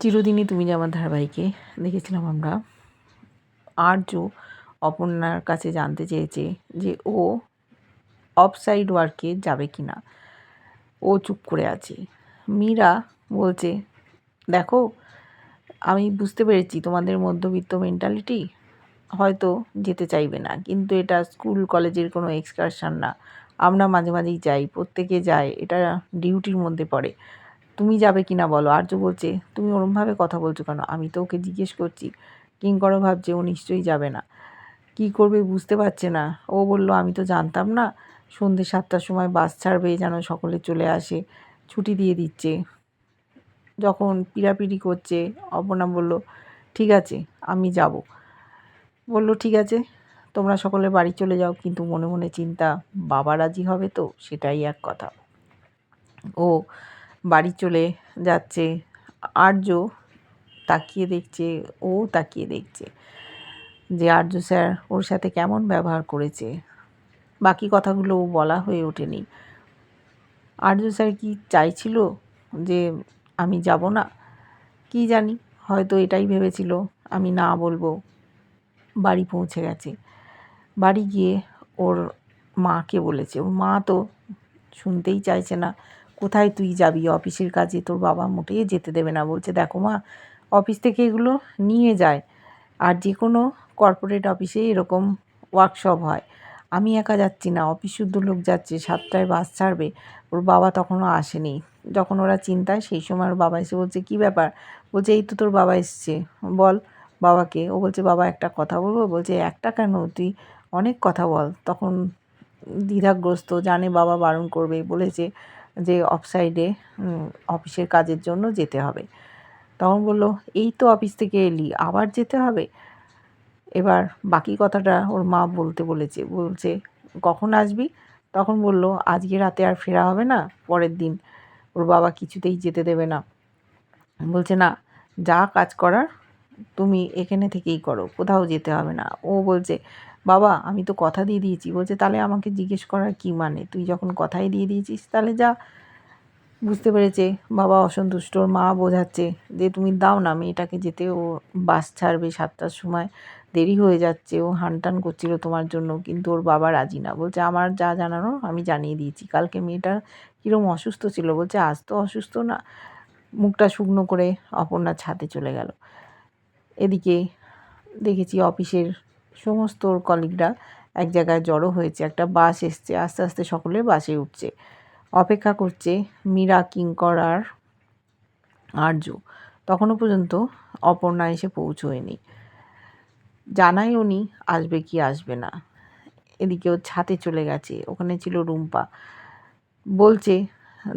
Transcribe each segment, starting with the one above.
চিরদিনই তুমি যে আমার ধারাবাহিকে দেখেছিলাম আমরা আর্য অপর্ণার কাছে জানতে চেয়েছে যে ও অফসাইড ওয়ার্কে যাবে কি না। ও চুপ করে আছে। মীরা বলছে, দেখো, আমি বুঝতে পেরেছি তোমাদের মধ্যবিত্ত মেন্টালিটি হয়তো যেতে চাইবে না, কিন্তু এটা স্কুল কলেজের কোনো এক্সকারশন না। আমরা মাঝে মাঝেই যাই, প্রত্যেকে যায়, এটা ডিউটির মধ্যে পড়ে। তুমি যাবে কি না বলো? আর্য বলছে, তুমি ওরমভাবে কথা বলছো কেন? আমি তো ওকে জিজ্ঞেস করছি। কিঙ্করও ভাবছে ও নিশ্চয়ই যাবে না। কি করবে বুঝতে পারছে না। ও বলল, আমি তো জানতাম না। সন্ধ্যে সাতটার সময় বাস ছাড়বে, যেন সকলে চলে আসে। ছুটি দিয়ে দিচ্ছে। যখন পিড়াপিড়ি করছে, অপর্ণা বলল, ঠিক আছে, আমি যাব। বলল, ঠিক আছে, তোমরা সকলে বাড়ি চলে যাও। কিন্তু মনে মনে চিন্তা, বাবা রাজি হবে তো? সেটাই এক কথা। ও বাড়ি চলে যাচ্ছে। আর্য তাকিয়ে দেখছে, ও তাকিয়ে দেখছে যে আর্য স্যার ওর সাথে কেমন ব্যবহার করেছে। বাকি কথাগুলো বলা হয়ে ওঠেনি। আর্য স্যার কি চাইছিল যে আমি যাব না? কি জানি, হয়তো এটাই ভেবেছিল, আমি না বলব। বাড়ি পৌঁছে গেছে। বাড়ি গিয়ে ওর মাকে বলেছে। ওর মা তো শুনতেই চাইছে না। কোথায় তুই যাবি? অফিসের কাজে তোর বাবা মোটেই যেতে দেবে না। বলছে, দেখো মা, অফিস থেকে এগুলো নিয়ে যায় আর যে কোনো কর্পোরেট অফিসে এরকম ওয়ার্কশপ হয়। আমি একা যাচ্ছি না অফিস শুদ্ধ লোক যাচ্ছে, সাতটায় বাস ছাড়বে, ওর বাবা তখনও আসেনি। যখন ওরা চিন্তায়, সেই সময় ওর বাবা এসে বলছে, কী ব্যাপার? বলছে, এই তো তোর বাবা এসছে। বল বাবাকে। ও বলছে, বাবা, একটা কথা বলব? বলছে, একটা কেন? তুই অনেক কথা বল। তখন দ্বিধাগ্রস্ত, জানে বাবা বারণ করবে। বলেছে যে অফ সাইডে অফিসের কাজের জন্য যেতে হবে। তখন বলল, এই তো অফিস থেকে এলি, আবার যেতে হবে? এবার বাকি কথাটা ওর মা বলতে বলেছে, বলছে, কখন আসবি? তখন বলল, আজকে রাতে আর ফেরা হবে না, পরের দিন। ওর বাবা কিছুতেই যেতে দেবে না। বলছে, না, যা কাজ করার, তুমি এখানে থেকেই করো, কোথাও যেতে হবে না। ও বলছে বাবা, আমি তো কথা দিয়ে দিয়েছি। বলছে, তাহলে আমাকে জিজ্ঞেস করার কী মানে? তুই যখন কথাই দিয়ে দিয়েছিস, তাহলে যা। বুঝতে পেরেছে। বাবা অসন্তুষ্ট, ওর মা বোঝাচ্ছে যে, তুমি দাও না, মেয়েটাকে যেতে। ও বাস ছাড়বে সাতটার সময়। দেরি হয়ে যাচ্ছে, ও হানটান করছিল তোমার জন্য, কিন্তু ওর বাবা রাজি না। বলছে, আমার যা জানানো আমি জানিয়ে দিয়েছি। কালকে মেয়েটা কীরকম অসুস্থ ছিল। বলছে, আজ তো অসুস্থ না। মুখটা শুকনো করে অপর্ণার ছাদে চলে গেল। এদিকে দেখেছি অফিসের সমস্ত ওর কলিগরা এক জায়গায় জড়ো হয়েছে, একটা বাস এসছে, আস্তে আস্তে সকলে বাসে উঠছে। অপেক্ষা করছে মীরা, কিঙ্কর আর আর্য তখনও পর্যন্ত অপর্ণা এসে পৌঁছয়নি। জানাই উনি, আসবে কি আসবে না। এদিকে ওর ছাতে চলে গেছে, ওখানে ছিল রুম্পা। বলছে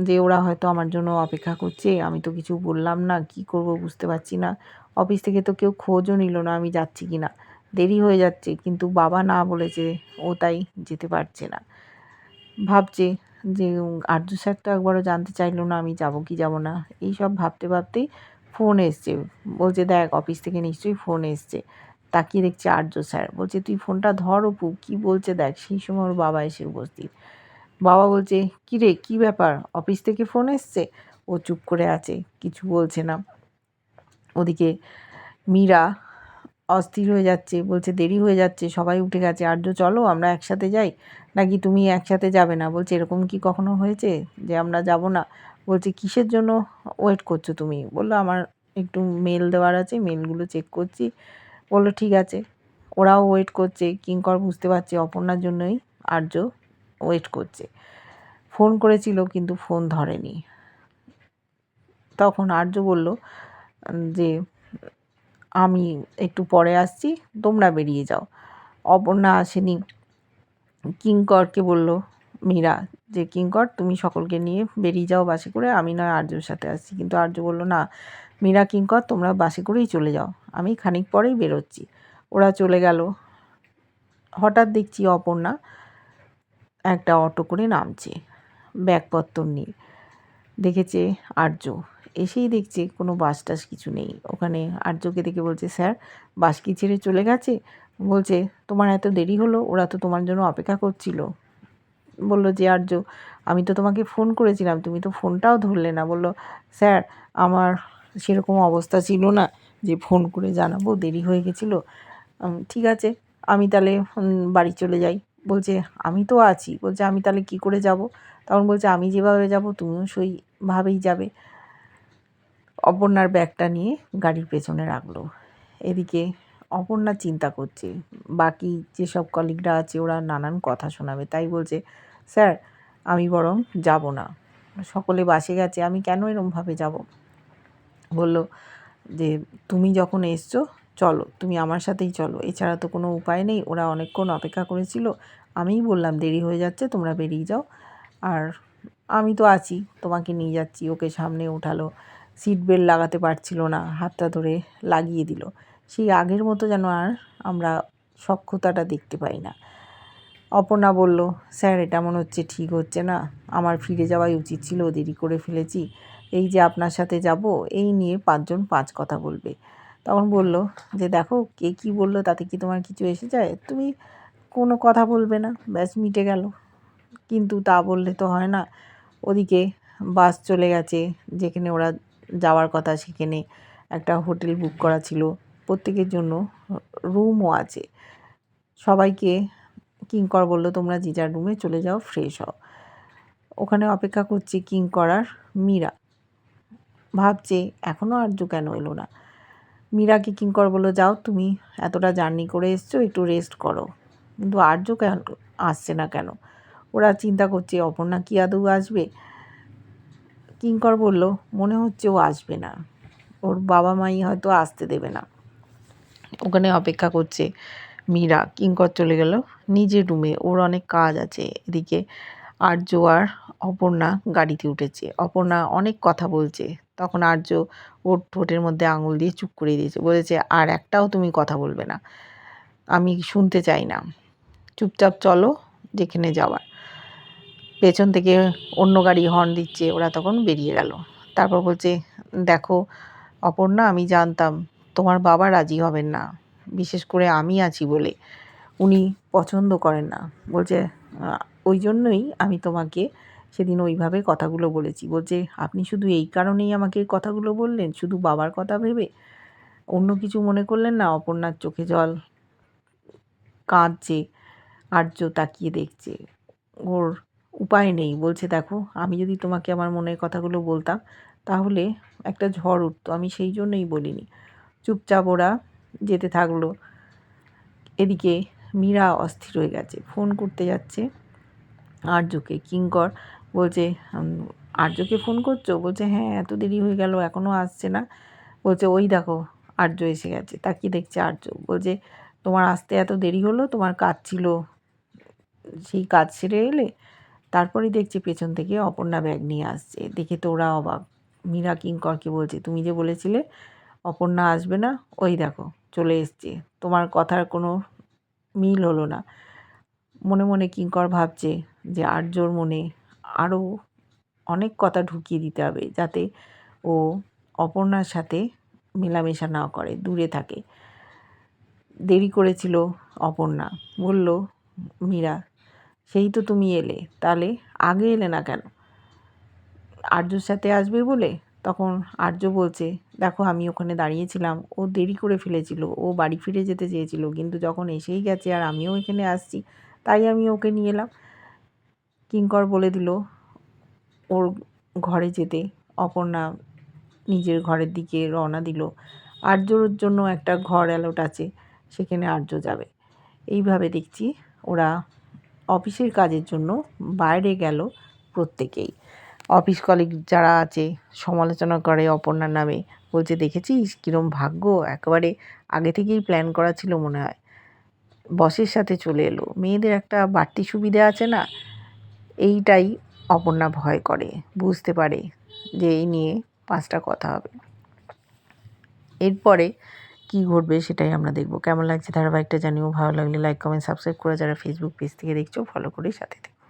যে, ওরা হয়তো আমার জন্য অপেক্ষা করছে, আমি তো কিছু বললাম না, কি করব বুঝতে পারছি না। অফিস থেকে তো কেউ খোঁজও নিল না, আমি যাচ্ছি কি না? দেরি হয়ে যাচ্ছে, কিন্তু বাবা না বলেছে ও তাই যেতে পারছে না। ভাবছে যে আর্য স্যার তো একবারও জানতে চাইলো না আমি যাব কি যাব না। এই সব ভাবতে ভাবতেই ফোন এসছে। বলছে, দেখ, অফিস থেকে নিশ্চয়ই ফোন এসছে। তাকিয়ে দেখছে আর্য স্যার। বলছে, তুই ফোনটা ধর অপু, কী বলছে দেখ? সেই সময় ওর বাবা এসে উপস্থিত। বাবা বলছে, কী রে, কী ব্যাপার? অফিস থেকে ফোন এসছে? ও চুপ করে আছে, কিছু বলছে না। ওদিকে মীরা অস্থির হয়ে যাচ্ছে, বলছে দেরি হয়ে যাচ্ছে, সবাই উঠে গেছে। আর্য, চলো আমরা একসাথে যাই? নাকি তুমি একসাথে যাবে না? বলছে, এরকম কি কখনো হয়েছে যে আমরা যাব না? বলছে, কিসের জন্য ওয়েট করছ তুমি? বলল, আমার একটু মেল দেওয়ার আছে মেলগুলো চেক করছি। বলল, ঠিক আছে। ওরাও ওয়েট করছে, কিঙ্কর বুঝতে পারছে, অপর্ণার জন্যই আর্য ওয়েট করছে। ফোন করেছিল, কিন্তু ফোন ধরেনি। তখন আর্য বলল যে আমি একটু পরে আসছি, তোমরা বেরিয়ে যাও। অপর্ণা আসেনি। কিঙ্করকে বলল, মীরা, যে কিঙ্কর, তুমি সকলকে নিয়ে বেরিয়ে যাও বাসে করে। আমি নয়, আর্যর সাথে আসছি। কিন্তু আর্য বলল, না, মীরা, কিঙ্কর, তোমরা বাসে করেই চলে যাও। আমি খানিক পরেই বেরোচ্ছি। ওরা চলে গেল। হঠাৎ দেখছি অপর্ণা একটা অটো করে নামছে। ব্যাগপত্র নিয়ে। দেখেছে আর্য। এসেই দেখছে কোনো বাস টাস কিছু নেই। ওখানে আর্যকে দেখে বলছে, স্যার বাস কি ছেড়ে চলে গেছে? বলছে, তোমার এত দেরি হলো, ওরা তো তোমার জন্য অপেক্ষা করছিল। বলল যে, আর্য, আমি তো তোমাকে ফোন করেছিলাম, তুমি তো ফোনটাও ধরলে না। বলল, স্যার, আমার সেরকম অবস্থা ছিল না যে, ফোন করে জানাব, দেরি হয়ে গেছিল। ঠিক আছে, আমি তাহলে বাড়ি চলে যাই। বলছে, আমি তো আছি। বলছে, আমি তাহলে কি করে যাব? তখন বলছে, আমি যেভাবে যাব, তুমিও সেইভাবেই যাবে। অপর্ণার ব্যাগটা নিয়ে গাড়ির পেছনে রাখল। এদিকে অপর্ণা চিন্তা করছে। বাকি যেসব কলিগরা আছে, ওরা নানান কথা শোনাবে। তাই বলছে, স্যার, আমি বরং যাব না। সকলে বাসে গেছে, আমি কেন এরমভাবে যাব? বলল, যে তুমি যখন এসছো, চলো, তুমি আমার সাথেই চলো। এছাড়া তো কোনো উপায় নেই। ওরা অনেকক্ষণ অপেক্ষা করেছিল। আমিই বললাম, দেরি হয়ে যাচ্ছে, তোমরা বেরিয়ে যাও। আর আমি তো আছি, তোমাকে নিয়ে যাচ্ছি। ওকে সামনে উঠালো। সিট বেল্ট লাগাতে পারছিল না, হাতটা ধরে লাগিয়ে দিল। সেই আগের মতো যেন আর আমরা সক্ষতাটা দেখতে পাই না। অপর্ণা বলল, স্যার, এটা মনে হচ্ছে ঠিক হচ্ছে না। আমার ফিরে যাওয়াই উচিত ছিল, দেরি করে ফেলেছি। এই যে আপনার সাথে যাব, এই নিয়ে পাঁচজন পাঁচ কথা বলবে। তখন বলল, যে দেখো, কে কী বলল, তাতে কি তোমার কিছু এসে যায়? তুমি কোনো কথা বলবে না, ব্যাস মিটে গেল। কিন্তু তা বললে তো হয় না। ওদিকে বাস চলে গেছে, যেখানে ওরা যাওয়ার কথা সেখানে একটা হোটেল বুক করা ছিল। প্রত্যেকের জন্য রুমও আছে। সবাইকে কিঙ্কর বলল, তোমরা যে যার রুমে চলে যাও ফ্রেশ হও। ওখানে অপেক্ষা করছে কিঙ্কর আর মীরা। ভাবছে এখনও আর্য কেন এলো না? মীরাকে কিঙ্কর বলল, যাও, তুমি এতটা জার্নি করে এসছো, একটু রেস্ট করো। কিন্তু আর্য কেন আসছে না কেন? ওরা চিন্তা করছে, অপর্ণা কি আদৌ আসবে? কিঙ্কর বলল, মনে হচ্ছে ও আসবে না। ওর বাবা মাই হয়তো আসতে দেবে না। ওখানে অপেক্ষা করছে মীরা। কিঙ্কর চলে গেল নিজের রুমে ওর অনেক কাজ আছে। এদিকে আর্য আর অপর্ণা গাড়িতে উঠেছে। অপর্ণা অনেক কথা বলছে। তখন আর্য ওর ঠোঁটের মধ্যে আঙুল দিয়ে চুপ করে দিয়েছে। বলেছে, আর একটাও তুমি কথা বলবে না। আমি শুনতে চাই না। চুপচাপ চলো যেখানে যাওয়ার। পেছন থেকে অন্য গাড়ি হর্ন দিচ্ছে, ওরা তখন বেরিয়ে গেল। তারপর বলছে, দেখো, অপর্ণা, আমি জানতাম তোমার বাবা রাজি হবেন না, বিশেষ করে আমি আছি বলে। উনি পছন্দ করেন না। বলছে ওই জন্যই আমি তোমাকে সেদিন ওইভাবে কথাগুলো বলেছি। বলছে, আপনি শুধু এই কারণেই আমাকে কথাগুলো বললেন, শুধু বাবার কথা ভেবে? অন্য কিছু মনে করলেন না? অপর্ণার চোখে জল কাঁদছে, আর্য তাকিয়ে দেখছে। ওর উপায় নেই। বলছে, দেখো, আমি যদি তোমাকে আমার মনের কথাগুলো বলতাম, তাহলে একটা ঝড় উঠতো। আমি সেই জন্যই বলিনি চুপচাপ ওরা যেতে থাকল। এদিকে মীরা অস্থির হয়ে গেছে। ফোন করতে যাচ্ছে আর্যকে। কিঙ্কর বলছে আর্যকে ফোন করছ বলছে হ্যাঁ এত দেরি হয়ে গেল এখনও আসছে না বলছে, ওই দেখো, আর্য এসে গেছে। তাকিয়ে দেখছে আর্য বলছে, তোমার আসতে এত দেরি হলো? তোমার কাজ ছিল, সেই কাজ সেরে এলে? তারপরেই দেখছি পেছন থেকে অপর্ণা ব্যাগ নিয়ে আসছে। দেখে তো ওরা অবাক। মীরা কিঙ্করকে বলছে, তুমি যে বলেছিলে অপর্ণা আসবে না, ওই দেখো, চলে এসছে। তোমার কথার কোনো মিল হলো না। মনে মনে কিঙ্কর ভাবছে যে আর্যর মনে আরও অনেক কথা ঢুকিয়ে দিতে হবে যাতে ও অপর্ণার সাথে মেলামেশা না করে, দূরে থাকে। দেরি করেছিল অপর্ণা। বলল, মীরা সেই তো তুমি এলে। তাহলে আগে এলে না কেন? আর্যর সাথে আসবে বলে? তখন আর্য বলছে, দেখো, আমি ওখানে দাঁড়িয়েছিলাম। ও দেরি করে ফেলেছিল। ও বাড়ি ফিরে যেতে চেয়েছিল। কিন্তু যখন এসেই গেছে আর আমিও এখানে আসছি, তাই আমি ওকে নিয়ে এলাম। কিঙ্কর বলে দিল, ওর ঘরে যেতে। অপর্ণা নিজের ঘরের দিকে রওনা দিল। আর্যর জন্য একটা ঘর অ্যালোট আছে, সেখানে আর্য যাবে। এইভাবে দেখছি ওরা অফিসের কাজের জন্য বাইরে গেল প্রত্যেকেই। অফিস কলিগ যারা আছে, সমালোচনা করে অপর্ণার নামে, বলছে, দেখেছিস কীরম ভাগ্য? একেবারে আগে থেকেই প্ল্যান করা ছিল মনে হয়। বসের সাথে চলে এলো। মেয়েদের একটা বাড়তি সুবিধা আছে না? এইটাই অপর্ণা ভয় করে। বুঝতে পারে যে এই নিয়ে পাঁচটা কথা হবে। এরপরে কী ঘটবে সেটাই আমরা দেখব। কেমন লাগছে ধারাবাহিকটা জানিও, ভালো লাগলে লাইক কমেন্ট সাবস্ক্রাইব করে যারা ফেসবুক পেজ থেকে দেখছ ফলো করে সাথে থেকে।